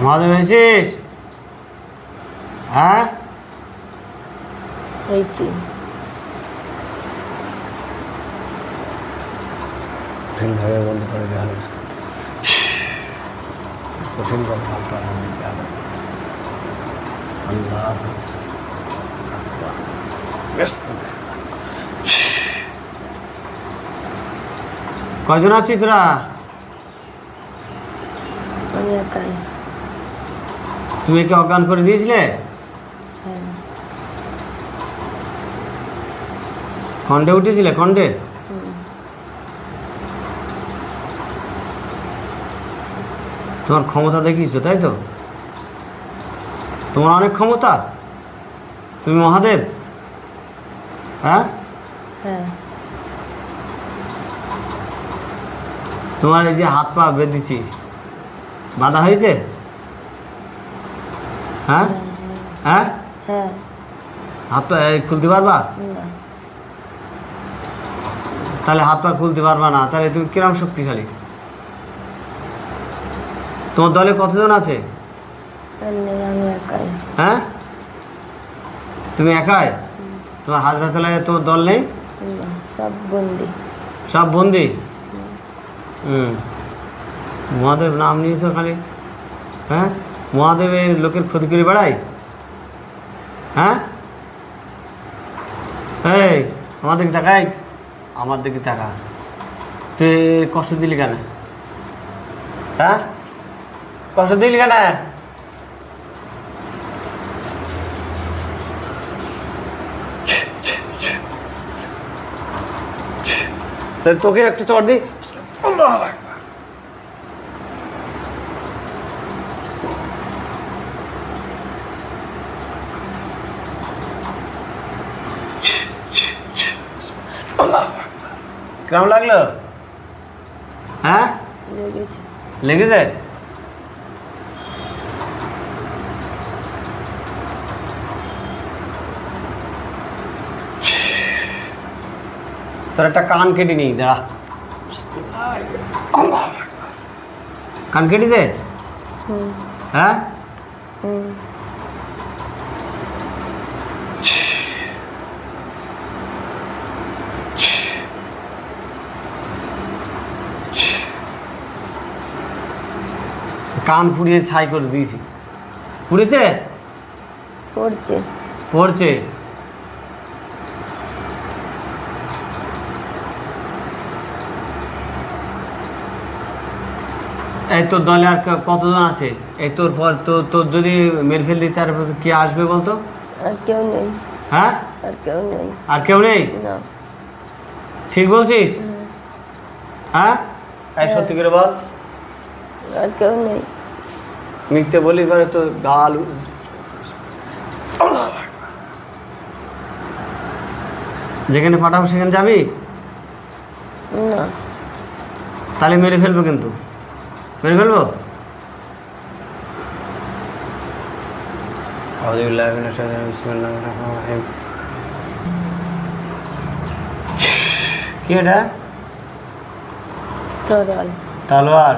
মহাদেব হয়েছিস হ্যাঁ? হয়েছি কঠিনভাবে বন্ধ করে দেওয়া হয়েছে কঠিনভাবে হালকা। হয়েছে আল্লাহ আকবার। কয়জন আছিস তোরা? আমি একাই। তুমি কি অজ্ঞান করে দিয়েছিলে? হ্যাঁ। খন্ডে উঠেছিলে? খন্ডে তোমার ক্ষমতা দেখিয়েছো তাই তো? তোমার অনেক ক্ষমতা। তুমি মহাদেব। হ্যাঁ? হ্যাঁ। তোমার এই যে হাত পা বেঁধেছি বাধা হয়েছে? হ্যাঁ? হ্যাঁ? হ্যাঁ। হাত পা খুলতে পারবা? তাহলে হাত পা খুলতে পারবা না। তাহলে তুমি কিরম শক্তিশালী? তোমার দলে কতজন আছে? হ্যাঁ? তুমি একাই? তোমার হাজরাতলায় তোমার দল নেই? সব বন্দি। সব বন্দি? হুম। মহাদেব নাম নিয়েছো খালি। হ্যাঁ? মহাদেবের লোকের ক্ষতি করে বেড়াই? হ্যাঁ? এই, আমার দিকে তাকাই। আমার দিকে তাকা। তুই কষ্ট দিলি কেন? হ্যাঁ? কষ্ট দিলি কেন? তোকে একটা চড় দিই আল্লাহু আকবার। আল্লাহু আকবার। কেমন লাগল? হ্যাঁ? লেগেছে। তোর একটা কান কেটে নিই দাঁড়া। কান কেটেছে? হুম। হ্যাঁ? কান পুড়িয়ে ছাই করে দিয়েছি। পুড়েছে? পড়ছে। পড়ছে। এই তোর দলে আর কতজন আছে? এই তোর পর তোর তোর যদি মেরে ফেল দিই তারপর কে আসবে বলতো? আর কেউ নেই। হ্যাঁ? আর কেউ নেই। আর কেউ নেই? না। ঠিক বলছিস? হ্যাঁ? এই সত্যি করে বল। আর কেউ নেই। মিথ্যে বলি করে তো গাল যেখানে পাঠাবো সেখানে যাবি? না। তাহলে মেরে ফেলব কিন্তু। মেরে ফেলব। কি এটা? তরল তলোয়ার?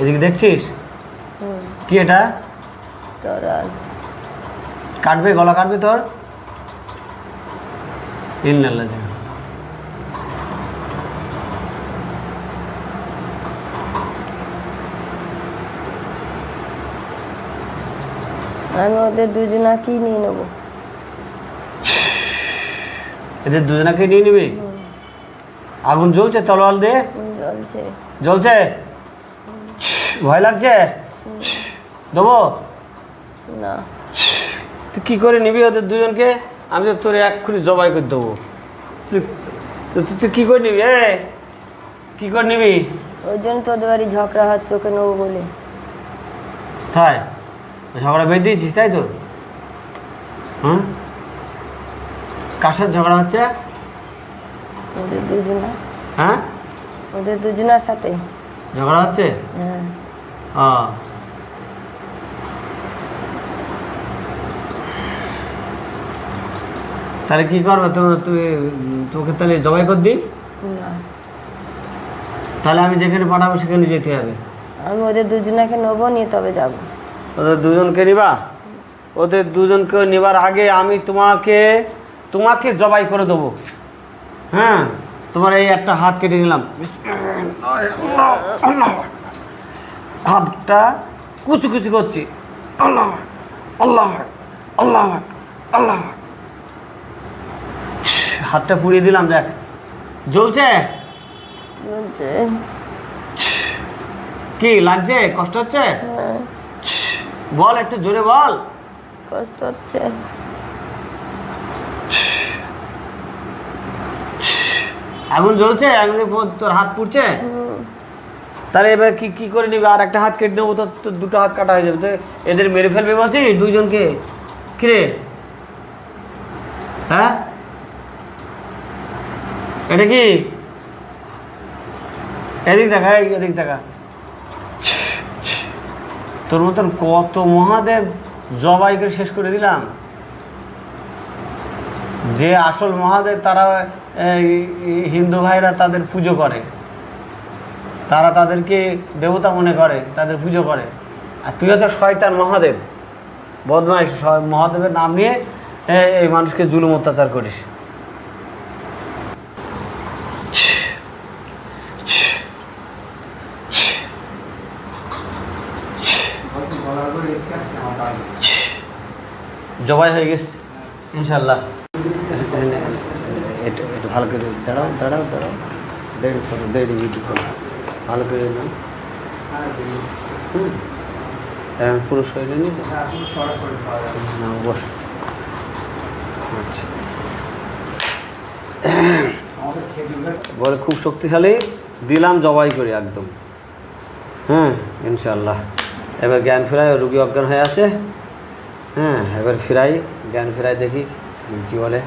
এদিকে দেখছিস? কি এটা? তরল কাটবে গলা কাটবে তোর? ইল্লাল্লাহ আমি ওদের দুজনাকেই নিয়ে নেব। এদের দুজনাকে নিয়ে নিবি? আগুন জ্বলছে তলোয়াল দিয়ে? জ্বলছে। জ্বলছে? ভয় লাগছে? দেবো? না। তুই কী করে নিবি ওদের দুজনকে? আমি তো তোর এক্ষুনি জবাই করে দেবো। তুই তুই কী করে নিবি এ? কী করে নিবি? ওই জন্য তোদের বাড়ি ঝগড়া হচ্ছে ওকে নেব বলে। তাই? ঝগড়া বেঁধে দিয়েছিস তাই তো? হুম? কার সাথে ঝগড়া হচ্ছে? ওদের দুজনা হ্যাঁ? ওদের দুজনার সাথে। ঝগড়া হচ্ছে? হ্যাঁ। ও তাহলে কি করবে? তো তুই তোকে তাহলে জবাই করে দিই? তাহলে আমি যেখানে পাঠাবো সেখানে যেতে হবে। আমি ওদের দুজনাকে নেব নিয়ে তবে যাব। ওদের দুজনকে নিবা? ওদের দুজনকে নেবার আগে আমি তোমাকে তোমাকে জবাই করে দেবো। হ্যাঁ? তোমার এই একটা হাত কেটে নিলাম। হাতটা কুচু কুচু করছি। আল্লাহ আল্লাহ আল্লাহ আল্লাহ হাতটা পুড়িয়ে দিলাম দেখ। জ্বলছে? কি লাগছে? কষ্ট হচ্ছে? হ্যাঁ। বল একটু জোরে বল। কষ্ট হচ্ছে। আগুন জ্বলছে? আগুনে তোর হাত পুড়ছে? তাহলে এবার কি কি করে নিবি? আর একটা হাত কেটে দেবো তো দুটো হাত কাটা হয়ে যাবে। তো এদের মেরে ফেলবে বলছিস দুইজনকে? কিরে হ্যাঁ? এটা কি? এদিক দেখা এদিক দেখা তোর মতন কত মহাদেব জবাই করে শেষ করে দিলাম। যে আসল মহাদেব, তারা হিন্দু ভাইরা তাদের পুজো করে। তারা তাদেরকে দেবতা মনে করে, তাদের পুজো করে। আর তুই হচ্ছে শয়তান মহাদেব। বদমাইশ মহাদেবের নাম নিয়ে এই মানুষকে জুলুম অত্যাচার করিস। জবাই হয়ে গেছে। ইনশাল্লাহ এটা ভালো করে দাঁড়াও দাঁড়াও দাঁড়াও। দেড় করো ভিডিও করো। ভালো করে নাও। হুম। এখন পুরো শরীরে নিয়ে না বস। আচ্ছা। বলে খুব শক্তিশালী। দিলাম জবাই করি একদম। হ্যাঁ ইনশাল্লাহ এবার জ্ঞান ফেরাই রুগী অজ্ঞান হয়ে আছে। হ্যাঁ এবার ফিরাই জ্ঞান ফেরাই দেখি কি বলে।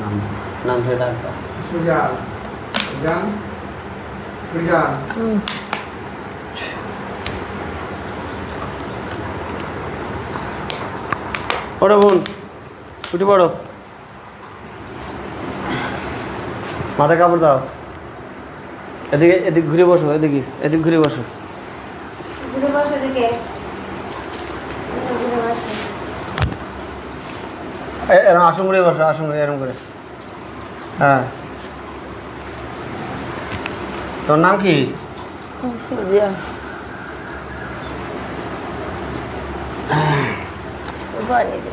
নাম। নাম ধরে সুজান সুজান। পড়ো বোন উঠে পড়ো। মাথায় কাপড় দাও। এদিকে এদিক ঘুরে বসো এদিকে এদিক ঘুরে বসো। ঘুরে বসো দিকে ঘুরে বসো। এ- এরম আসন করে বসো আসন করে এরম করে। হ্যাঁ তোর নাম কি সূর্যা পানি দে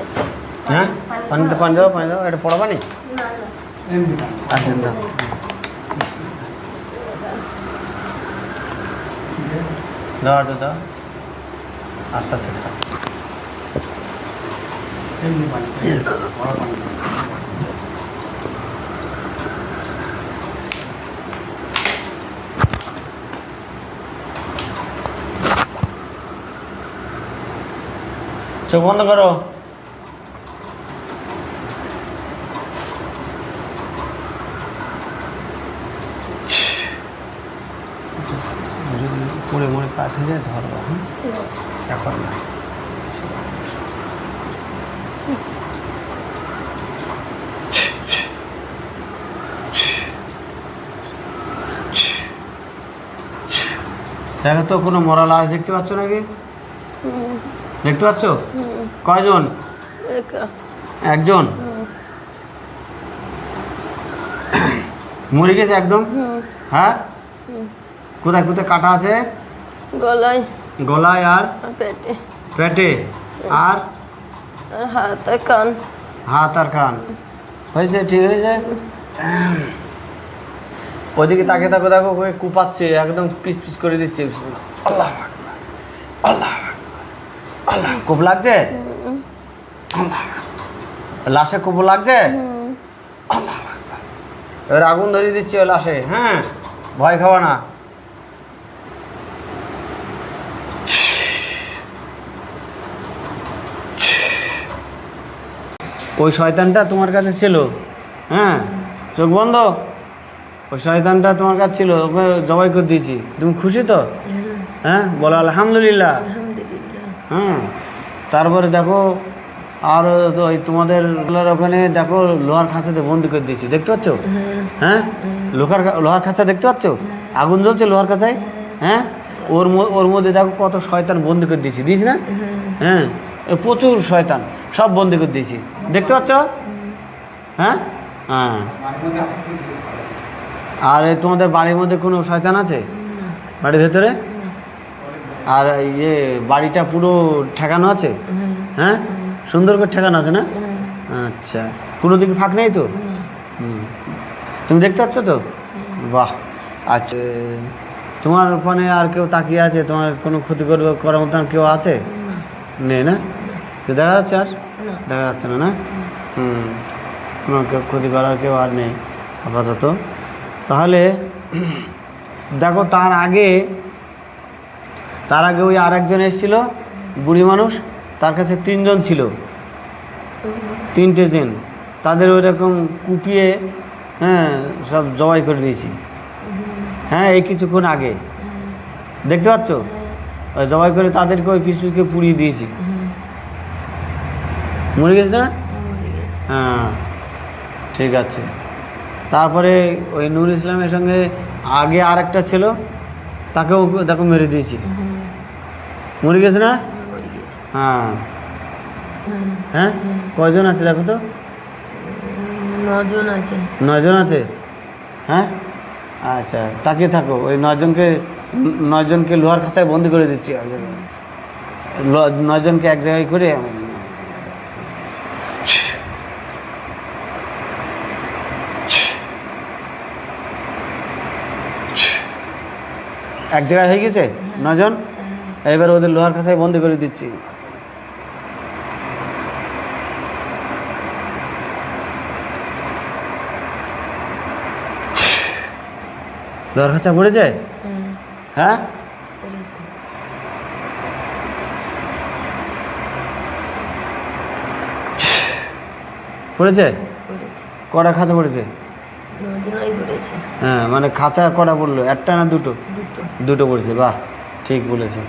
হ্যাঁ পানি তো পানি দাও পানি দাও এটা পড়া পানি না না এমনি আসেন দাও দাও একটু দাও আস্তে আস্তে খা এমনি পানি চোখ বন্ধ করো। যদি পড়ে মরে কাঠ হয়ে যায় ধরো হ্যাঁ ঠিক আছে। এখন না। দেখো তো কোনো মরা লাশ দেখতে পাচ্ছ নাকি? দেখতে পাচ্ছ? কয়জন? একজন? মরে গেছে একদম? হ্যাঁ? কোথায় কোথায় কাটা আছে? গলায়। গলায় আর? পেটে। পেটে। আর? হাত আর কান। হাত আর কান। হয়েছে ঠিক হয়েছে? ওইদিকে তাকে তাকে দেখো কুপাচ্ছে একদম পিস পিস করে দিচ্ছে। আল্লাহ। কোপ লাগছে? লাশে কোপ লাগছে। এবার আগুন ধরিয়ে দিচ্ছে ওই লাশে হ্যাঁ? ভয় খাওয়া না। ওই শয়তানটা তোমার কাছে ছিল হ্যাঁ? চোখ বন্ধ? ওই শয়তানটা তোমার কাছে ছিল ওকে জবাই করে দিয়েছি। তুমি খুশি তো? হ্যাঁ? বলো আলহামদুলিল্লাহ। আলহামদুলিল্লাহ। হুম। তারপরে দেখো আর ওই তোমাদের ওখানে দেখো লোহার খাঁচাতে বন্দি করে দিয়েছি দেখতে পাচ্ছ? হ্যাঁ। লোহার লোহার খাঁচা দেখতে পাচ্ছ? আগুন জ্বলছে লোহার খাঁচায়? হ্যাঁ? ওর ওর মধ্যে দেখো কত শয়তান বন্দি করে দিয়েছি দিস না? হ্যাঁ। প্রচুর শয়তান সব বন্দি করে দিয়েছি দেখতে পাচ্ছ? হ্যাঁ? হ্যাঁ? আর এই তোমাদের বাড়ির মধ্যে কোনো শয়তান আছে? বাড়ির ভেতরে? আর ইয়ে বাড়িটা পুরো ঠেকানো আছে? হ্যাঁ? সুন্দর করে ঠেকানো আছে না? আচ্ছা। কোনো দিকে ফাঁক নেই তো? হুম। তুমি দেখতে পাচ্ছ তো? বাহ। আচ্ছা তোমার ওখানে আর কেউ তাকিয়ে আছে? তোমার কোনো ক্ষতি করবে করার মতন কেউ আছে? নেই না? কেউ দেখা যাচ্ছে আর? দেখা যাচ্ছে না না? হুম। কোনো কেউ ক্ষতি করার কেউ আর নেই আপাতত। তাহলে দেখো তার আগে তার আগে ওই আর একজন এসেছিল, বুড়ি মানুষ, তার কাছে তিনজন ছিল। তিনটে জন। তাদের ওই রকম কুপিয়ে হ্যাঁ সব জবাই করে দিয়েছি হ্যাঁ এই কিছুক্ষণ আগে। দেখতে পাচ্ছ? ওই জবাই করে তাদেরকে ওই পিসপিসকে পুড়িয়ে দিয়েছি। মরে গেছে না? হ্যাঁ ঠিক আছে। তারপরে ওই নূর ইসলামের সঙ্গে আগে আর একটা ছিল, তাকেও দেখো মেরে দিয়েছি। মরে গেছে না? হ্যাঁ। হ্যাঁ। কয়জন আছে দেখো তো? নজন আছে। নয়জন আছে? হ্যাঁ? আচ্ছা তাকিয়ে থাকো। ওই নজনকে নজনকে লোহার খাঁচায় বন্দি করে দিচ্ছি আর ল- এক জায়গায় করে এক জায়গায় হয়ে গেছে? নজন এবার ওদের লোহার খাঁচায় বন্দি করে দিচ্ছি। লোহার খাঁচা পড়েছে হ্যাঁ? পড়েছে কটা খাঁচা পড়েছে হ্যাঁ মানে খাঁচা কটা পড়ল? একটা না দুটো? দুটো। পড়েছে বাহ ঠিক বলেছে